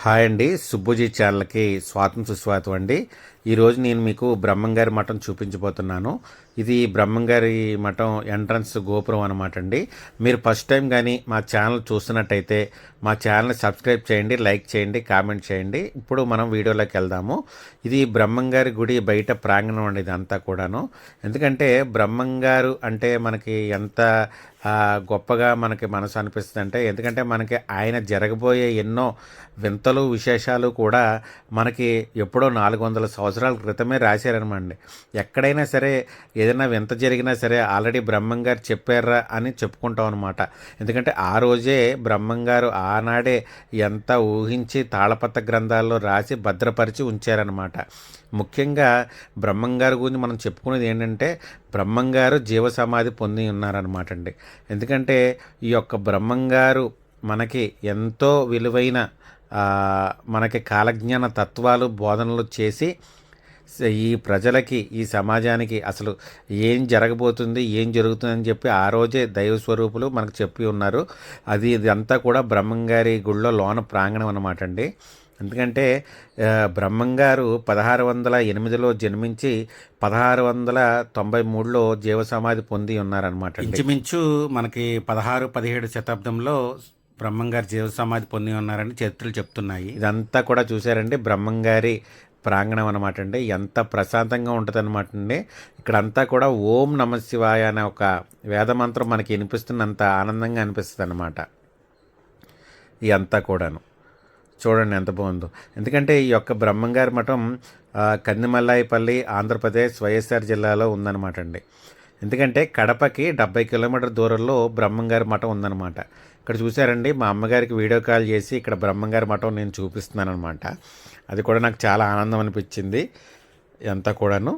Hi అండి. సుబ్బుజీ ఛానల్కి స్వాతం సుస్వాతం అండి. ఈరోజు నేను మీకు బ్రహ్మంగారి మఠం చూపించబోతున్నాను. ఇది బ్రహ్మంగారి మఠం ఎంట్రన్స్ గోపురం అనమాట అండి మీరు ఫస్ట్ టైం కానీ మా ఛానల్ చూస్తున్నట్టయితే మా ఛానల్ సబ్స్క్రైబ్ చేయండి లైక్ చేయండి కామెంట్ చేయండి. ఇప్పుడు మనం వీడియోలోకి వెళ్దాము. ఇది బ్రహ్మంగారి గుడి బయట ప్రాంగణం అండి ఇదంతా కూడాను. ఎందుకంటే బ్రహ్మంగారు అంటే మనకి ఎంత గొప్పగా మనకి మనసు అనిపిస్తుంది అంటే ఎందుకంటే మనకి ఆయన జరగబోయే ఎన్నో వింతలు విశేషాలు కూడా మనకి ఎప్పుడో నాలుగు వందల సంవత్సరాలు సంవత్సరాల క్రితమే రాశారనమండి ఎక్కడైనా సరే ఏదైనా వింత జరిగినా సరే ఆల్రెడీ బ్రహ్మం గారు చెప్పారా అని చెప్పుకుంటాం అనమాట. ఎందుకంటే ఆ రోజే బ్రహ్మం గారు ఆనాడే ఎంత ఊహించి తాళపత్ర గ్రంథాల్లో రాసి భద్రపరిచి ఉంచారనమాట. ముఖ్యంగా బ్రహ్మంగారు గురించి మనం చెప్పుకునేది ఏంటంటే బ్రహ్మంగారు జీవ సమాధి పొంది ఉన్నారనమాట అండి. ఎందుకంటే ఈ యొక్క బ్రహ్మం గారు మనకి ఎంతో విలువైన మనకి కాలజ్ఞాన తత్వాలు బోధనలు చేసి ఈ ప్రజలకి ఈ సమాజానికి అసలు ఏం జరగబోతుంది ఏం జరుగుతుందని చెప్పి ఆ రోజే దైవ స్వరూపులు మనకు చెప్పి ఉన్నారు. అది ఇదంతా కూడా బ్రహ్మంగారి గుళ్ళో లోన ప్రాంగణం అన్నమాట అండి. ఎందుకంటే బ్రహ్మంగారు పదహారు వందల ఎనిమిదిలో జన్మించి పదహారు వందల తొంభై మూడులో జీవసమాధి పొంది ఉన్నారనమాట ఇంచుమించు మనకి పదహారు పదిహేడు శతాబ్దంలో బ్రహ్మంగారు జీవ సమాధి పొంది ఉన్నారని చరిత్రలు చెప్తున్నాయి. ఇదంతా కూడా చూసారండి బ్రహ్మంగారి ప్రాంగణం అనమాట అండి. ఎంత ప్రశాంతంగా ఉంటుంది అనమాట అండి. ఇక్కడంతా కూడా ఓం నమ శివాయ అనే ఒక వేదమంత్రం మనకి వినిపిస్తున్నంత ఆనందంగా అనిపిస్తుంది అనమాట ఇదంతా కూడాను. చూడండి ఎంత బాగుందో. ఎందుకంటే ఈ యొక్క బ్రహ్మంగారి మఠం కందిమల్లాయిపల్లి ఆంధ్రప్రదేశ్ వైఎస్ఆర్ జిల్లాలో ఉందన్నమాట అండి. ఎందుకంటే కడపకి డెబ్బై కిలోమీటర్ దూరంలో బ్రహ్మంగారి మఠం ఉందన్నమాట. ఇక్కడ చూసారండి మా అమ్మగారికి వీడియో కాల్ చేసి ఇక్కడ బ్రహ్మంగారి మఠం నేను చూపిస్తున్నాను అనమాట అది కూడా నాకు చాలా ఆనందం అనిపించింది ఎంత కూడాను.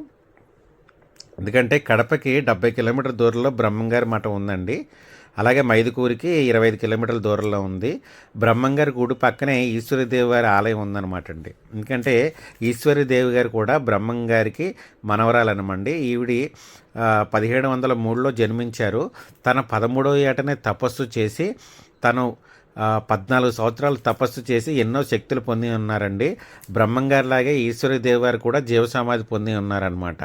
ఎందుకంటే కడపకి డెబ్బై కిలోమీటర్ దూరంలో బ్రహ్మంగారి మఠం ఉందండి. అలాగే మైదుకూరికి ఇరవై ఐదు కిలోమీటర్ల దూరంలో ఉంది. బ్రహ్మంగారి గుడి పక్కనే ఈశ్వరదేవి గారి ఆలయం ఉందన్నమాట అండి. ఎందుకంటే ఈశ్వరదేవి గారు కూడా బ్రహ్మంగారికి మనవరాలనమండి. ఈవిడి పదిహేడు వందల మూడులో జన్మించారు. తన పదమూడవ ఏటనే తపస్సు చేసి తను పద్నాలుగు సంవత్సరాలు తపస్సు చేసి ఎన్నో శక్తులు పొంది ఉన్నారండి. బ్రహ్మంగారిలాగే ఈశ్వరదేవి గారు కూడా జీవ సమాధి పొంది ఉన్నారనమాట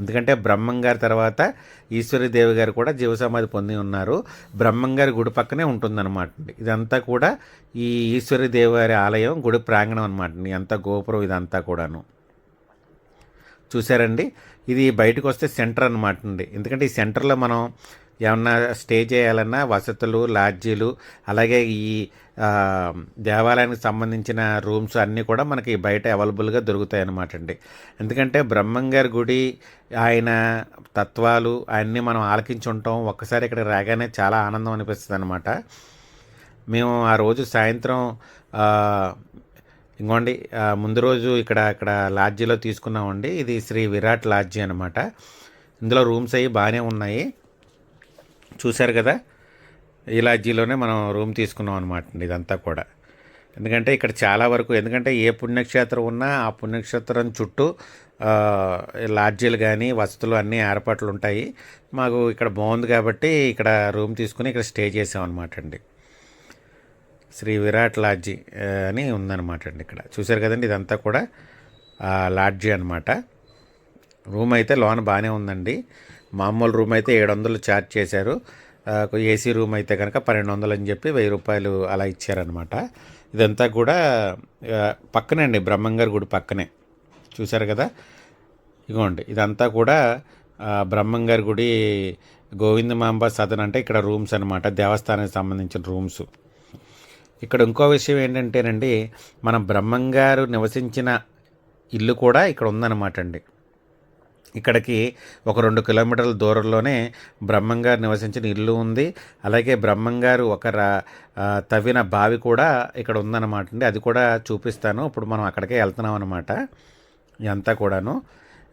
ఎందుకంటే బ్రహ్మంగారి తర్వాత ఈశ్వరదేవి గారు కూడా జీవ సమాధి పొంది ఉన్నారు. బ్రహ్మంగారి గుడి పక్కనే ఉంటుందన్నమాట. అండి ఇదంతా కూడా ఈ ఈశ్వరదేవి గారి ఆలయం గుడి ప్రాంగణం అనమాట అండి గోపురం ఇదంతా కూడాను. చూసారండి ఇది బయటకు వస్తే సెంటర్ అనమాట అండి ఎందుకంటే ఈ సెంటర్లో మనం ఏమన్నా స్టే చేయాలన్నా వసతులు లాడ్జీలు అలాగే ఈ దేవాలయానికి సంబంధించిన రూమ్స్ అన్నీ కూడా మనకి బయట అవైలబుల్గా దొరుకుతాయి అన్నమాట అండి. ఎందుకంటే బ్రహ్మంగారి గుడి ఆయన తత్వాలు అన్నీ మనం ఆలకించి ఉంటాం. ఒక్కసారి ఇక్కడ రాగానే చాలా ఆనందం అనిపిస్తుంది అనమాట మేము ఆ రోజు సాయంత్రం ఇంకోండి ముందు రోజు ఇక్కడ ఇక్కడ లాడ్జీలో తీసుకున్నామండి. ఇది శ్రీ విరాట్ లాడ్జీ అనమాట ఇందులో రూమ్స్ అవి బాగానే ఉన్నాయి. చూశారు కదా? ఈ లాడ్జీలోనే మనం రూమ్ తీసుకున్నాం అనమాట అండి ఇదంతా కూడా. ఎందుకంటే ఇక్కడ చాలా వరకు ఎందుకంటే ఏ పుణ్యక్షేత్రం ఉన్నా ఆ పుణ్యక్షేత్రం చుట్టూ లాడ్జీలు కానీ వసతులు అన్నీ ఏర్పాట్లు ఉంటాయి. మాకు ఇక్కడ బాగుంది కాబట్టి ఇక్కడ రూమ్ తీసుకుని ఇక్కడ స్టే చేసామన్నమాట అండి. శ్రీ విరాట్ లాడ్జీ అని ఉందన్నమాట అండి ఇక్కడ. చూశారు కదండి ఇదంతా కూడా లాడ్జీ అనమాట రూమ్ అయితే లోన బాగానే ఉందండి. మామూలు రూమ్ అయితే ఏడు వందలు ఛార్జ్ చేశారు. ఏసీ రూమ్ అయితే కనుక పన్నెండు వందలు అని చెప్పి వెయ్యి రూపాయలు అలా ఇచ్చారనమాట ఇదంతా కూడా పక్కనే అండి బ్రహ్మంగారి గుడి పక్కనే. చూశారు కదా? ఇగోండి ఇదంతా కూడా బ్రహ్మంగారి గుడి గోవిందమాంబ సదన్ అంటే ఇక్కడ రూమ్స్ అనమాట దేవస్థానానికి సంబంధించిన రూమ్స్. ఇక్కడ ఇంకో విషయం ఏంటంటేనండి మన బ్రహ్మంగారు నివసించిన ఇల్లు కూడా ఇక్కడ ఉందన్నమాట అండి. ఇక్కడికి ఒక రెండు కిలోమీటర్ల దూరంలోనే బ్రహ్మంగారు నివసించిన ఇల్లు ఉంది. అలాగే బ్రహ్మంగారు ఒక రా- తవ్విన బావి కూడా ఇక్కడ ఉందన్నమాట అండి. అది కూడా చూపిస్తాను. ఇప్పుడు మనం అక్కడికే వెళ్తున్నాం అనమాట ఇదంతా కూడాను.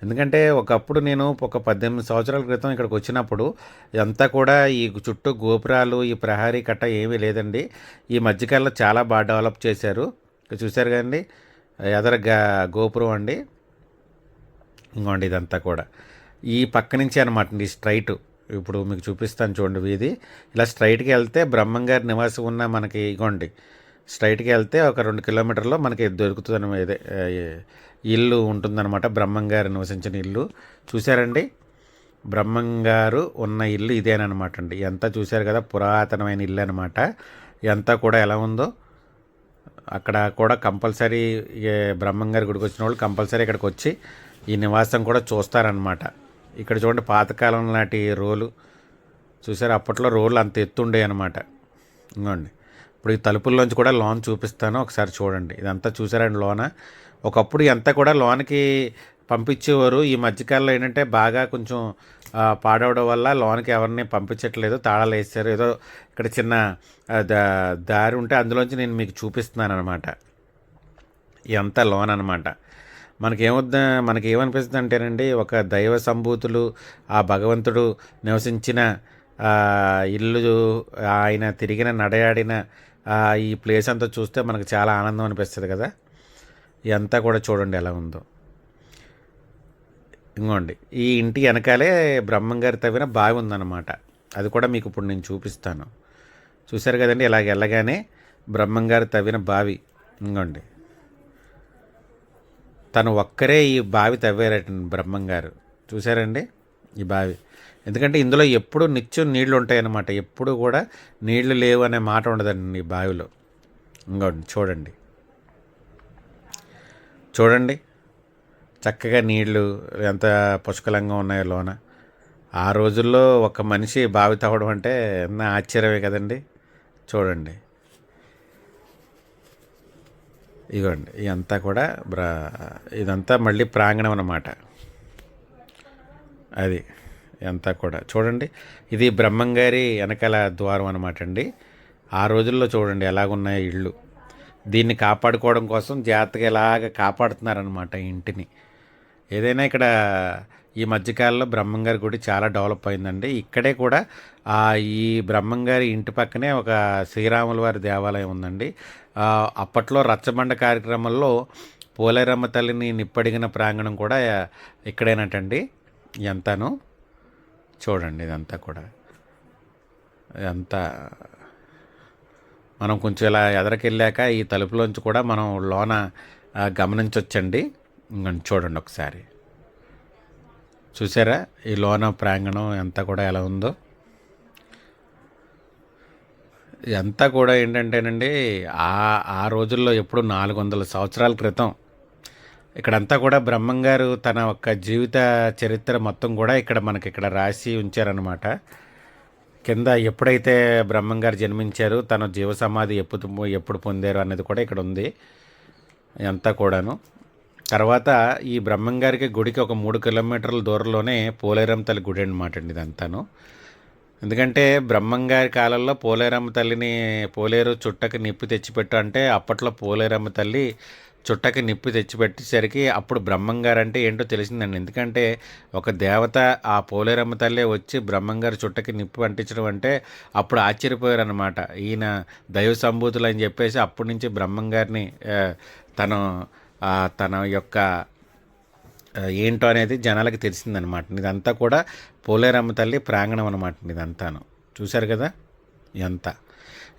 ఎందుకంటే ఒకప్పుడు నేను ఒక పద్దెనిమిది సంవత్సరాల క్రితం ఇక్కడికి వచ్చినప్పుడు ఇదంతా కూడా ఈ చుట్టూ గోపురాలు ఈ ప్రహారీ కట్ట ఏమీ లేదండి. ఈ మధ్యకాలంలో చాలా బాగా డెవలప్ చేశారు. చూశారు కదండి ఎదర గా గోపురం అండి. ఇంకోండి ఇదంతా కూడా. ఈ పక్క నుంచి అనమాట అండి స్ట్రైట్. ఇప్పుడు మీకు చూపిస్తాను చూడండి వీధి. ఇలా స్ట్రైట్కి వెళ్తే బ్రహ్మంగారి నివాసం ఉన్న మనకి ఇగోండి. స్ట్రైట్కి వెళ్తే ఒక రెండు కిలోమీటర్లో మనకి దొరుకుతుంది ఇదే ఇల్లు ఉంటుందన్నమాట. బ్రహ్మంగారు నివసించిన ఇల్లు. చూసారండి బ్రహ్మంగారు ఉన్న ఇల్లు ఇదేనమాట అండి. ఎంత చూశారు కదా పురాతనమైన ఇల్లు అనమాట ఎంత కూడా ఎలా ఉందో. అక్కడ కూడా కంపల్సరీ బ్రహ్మంగారి గుడికి వచ్చిన వాళ్ళు కంపల్సరీ ఇక్కడికి వచ్చి ఈ నివాసం కూడా చూస్తారనమాట ఇక్కడ చూడండి పాతకాలం నాటి రోలు. చూసారు? అప్పట్లో రోలు అంత ఎత్తుండే అనమాట ఇంకోండి. ఇప్పుడు ఈ తలుపుల్లోంచి కూడా లోన్ చూపిస్తాను. ఒకసారి చూడండి. ఇదంతా చూసారండి లోన. ఒకప్పుడు ఇదంతా కూడా లోన్కి పంపించేవారు. ఈ మధ్యకాలంలో ఏంటంటే బాగా కొంచెం పాడవడం వల్ల లోన్కి ఎవరిని పంపించట్లేదు. తాళాలు వేసారు ఏదో ఇక్కడ చిన్న దా- దారి ఉంటే అందులోంచి నేను మీకు చూపిస్తున్నాను అనమాట ఇదంతా లోన్ అనమాట మనకేమొద్ద మనకేమనిపిస్తుంది అంటేనండి ఒక దైవ సంభూతులు ఆ భగవంతుడు నివసించిన ఇల్లు ఆయన తిరిగిన నడయాడిన ఈ ప్లేస్ అంతా చూస్తే మనకు చాలా ఆనందం అనిపిస్తుంది కదా. ఇదంతా కూడా చూడండి ఎలా ఉందో. ఇంకోండి ఈ ఇంటి వెనకాలే బ్రహ్మంగారి తవ్విన బావి ఉందన్నమాట. అది కూడా మీకు ఇప్పుడు నేను చూపిస్తాను. చూశారు కదండి ఇలాగ వెళ్ళగానే బ్రహ్మంగారి తవ్విన బావి. ఇంకోండి తను ఒక్కరే ఈ బావి తవ్వారట బ్రహ్మంగారు. చూసారండి ఈ బావి. ఎందుకంటే ఇందులో ఎప్పుడు నిత్యం నీళ్ళు ఉంటాయన్నమాట ఎప్పుడు కూడా నీళ్ళు లేవు అనే మాట ఉండదండి ఈ బావిలో. ఇంకా చూడండి. చూడండి. చక్కగా నీళ్ళు ఎంత పుష్కలంగా ఉన్నాయో లోన. ఆ రోజుల్లో ఒక మనిషి బావి తవ్వడం అంటే ఆశ్చర్యమే కదండి. చూడండి. ఇదిగోండి ఇదంతా కూడా బ్రా ఇదంతా మళ్ళీ ప్రాంగణం అన్నమాట. అది ఇదంతా కూడా. చూడండి ఇది బ్రహ్మంగారి వెనకాల ద్వారం అనమాట అండి. ఆ రోజుల్లో చూడండి ఎలాగున్నాయో ఇళ్ళు. దీన్ని కాపాడుకోవడం కోసం జాగ్రత్తగా ఇలాగ కాపాడుతున్నారనమాట ఇంటిని. ఏదైనా ఇక్కడ ఈ మధ్యకాలంలో బ్రహ్మంగారి గుడి చాలా డెవలప్ అయిందండి. ఇక్కడే కూడా ఆ ఈ బ్రహ్మంగారి ఇంటి పక్కనే ఒక శ్రీరాముల వారి దేవాలయం ఉందండి. అప్పట్లో రచ్చబండ కార్యక్రమంలో పోలేరమ్మ తల్లిని నిప్పడిగిన ప్రాంగణం కూడా ఇక్కడేనటండి. ఎంతను చూడండి ఇదంతా కూడా. ఇదంతా మనం కొంచెం ఇలా ఎదరకెళ్ళాక ఈ తలుపులోంచి కూడా మనం లోన గమనించవచ్చండి చూడండి ఒకసారి. చూసారా? ఈ లోన ప్రాంగణం ఎంత కూడా ఎలా ఉందో. ఇదంతా కూడా ఏంటంటేనండి ఆ ఆ రోజుల్లో ఎప్పుడు నాలుగు వందల సంవత్సరాల క్రితం ఇక్కడంతా కూడా బ్రహ్మంగారు తన యొక్క జీవిత చరిత్ర మొత్తం కూడా ఇక్కడ మనకి ఇక్కడ రాసి ఉంచారనమాట కింద ఎప్పుడైతే బ్రహ్మంగారు జన్మించారు తన జీవ సమాధి ఎప్పుడు ఎప్పుడు పొందారు అనేది కూడా ఇక్కడ ఉంది అంతా కూడాను. తర్వాత ఈ బ్రహ్మంగారికి గుడికి ఒక మూడు కిలోమీటర్ల దూరంలోనే పోలేరమ్మ తల్లి గుడి అనమాట అండి ఇదంతాను. ఎందుకంటే బ్రహ్మంగారి కాలంలో పోలేరమ్మ తల్లిని పోలేరు చుట్టకి నిప్పు తెచ్చిపెట్టు అంటే అప్పట్లో పోలేరమ్మ తల్లి చుట్టకి నిప్పు తెచ్చిపెట్టేసరికి అప్పుడు బ్రహ్మంగారు అంటే ఏంటో తెలిసిందండి. ఎందుకంటే ఒక దేవత ఆ పోలేరమ్మ తల్లే వచ్చి బ్రహ్మంగారు చుట్టకి నిప్పు అంటించడం అంటే అప్పుడు ఆశ్చర్యపోయారు అనమాట ఈయన దైవ సంభూతులు అని చెప్పేసి అప్పటి నుంచి బ్రహ్మంగారిని తను తన యొక్క ఏంటో అనేది జనాలకి తెలిసిందనమాట ఇదంతా కూడా పోలేరమ్మ తల్లి ప్రాంగణం అనమాట ఇదంతాను. చూశారు కదా? ఎంత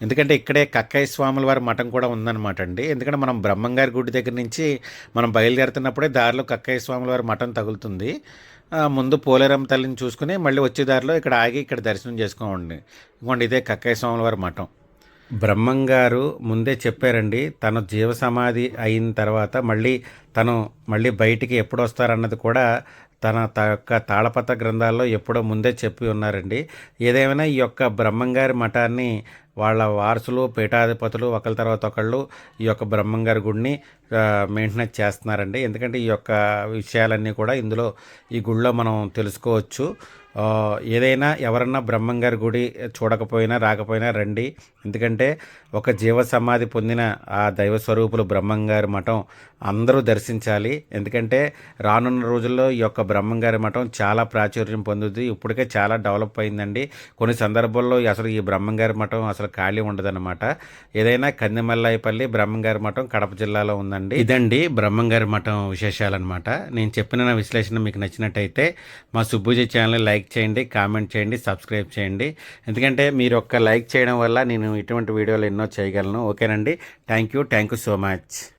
ఎందుకంటే ఇక్కడే కక్కయ్య స్వాముల వారి మఠం కూడా ఉందన్నమాట అండి. ఎందుకంటే మనం బ్రహ్మంగారి గుడి దగ్గర నుంచి మనం బయలుదేరుతున్నప్పుడే దారిలో కక్కయ్య స్వాముల వారి మఠం తగులుతుంది. ముందు పోలేరమ్మ తల్లిని చూసుకుని మళ్ళీ వచ్చే దారిలో ఇక్కడ ఆగి ఇక్కడ దర్శనం చేసుకోండి ఇంకోండి ఇదే కక్కయ్య స్వాముల వారి మఠం. బ్రహ్మంగారు ముందే చెప్పారండి తన జీవ సమాధి అయిన తర్వాత మళ్ళీ తను మళ్ళీ బయటికి ఎప్పుడు వస్తారన్నది కూడా తన త యొక్క తాళపత్ర గ్రంథాల్లో ఎప్పుడో ముందే చెప్పి ఉన్నారండి. ఏదేమైనా ఈ యొక్క బ్రహ్మంగారి మఠాన్ని వాళ్ళ వారసులు పీఠాధిపతులు ఒకళ్ళ తర్వాత ఒకళ్ళు ఈ యొక్క బ్రహ్మంగారి గుడిని మెయింటెనెన్స్ చేస్తున్నారండి. ఎందుకంటే ఈ యొక్క విషయాలన్నీ కూడా ఇందులో ఈ గుడిలో మనం తెలుసుకోవచ్చు. ఏదైనా ఎవరన్నా బ్రహ్మంగారి గుడి చూడకపోయినా రాకపోయినా రండి. ఎందుకంటే ఒక జీవ సమాధి పొందిన ఆ దైవ స్వరూపులు బ్రహ్మంగారి మఠం అందరూ దర్శించాలి. ఎందుకంటే రానున్న రోజుల్లో ఈ యొక్క బ్రహ్మంగారి మఠం చాలా ప్రాచుర్యం పొందుతుంది ఇప్పటికే చాలా డెవలప్ అయిందండి. కొన్ని సందర్భాల్లో అసలు ఈ బ్రహ్మంగారి మఠం అసలు ఖాళీ ఉండదన్నమాట. ఏదైనా కందిమల్లాయపల్లి బ్రహ్మంగారి మఠం కడప జిల్లాలో ఉందండి. ఇదండి బ్రహ్మంగారి మఠం విశేషాలన్నమాట. నేను చెప్పిన నా విశ్లేషణ మీకు నచ్చినట్టయితే మా సుబ్బుజీ ఛానల్ లైక్ చేయండి కామెంట్ చేయండి సబ్స్క్రైబ్ చేయండి. ఎందుకంటే మీరు ఒక్క లైక్ చేయడం వల్ల నేను ఇటువంటి వీడియోలు ఎన్నో చేయగలను. ఓకేనండి? Thank you thank you so much.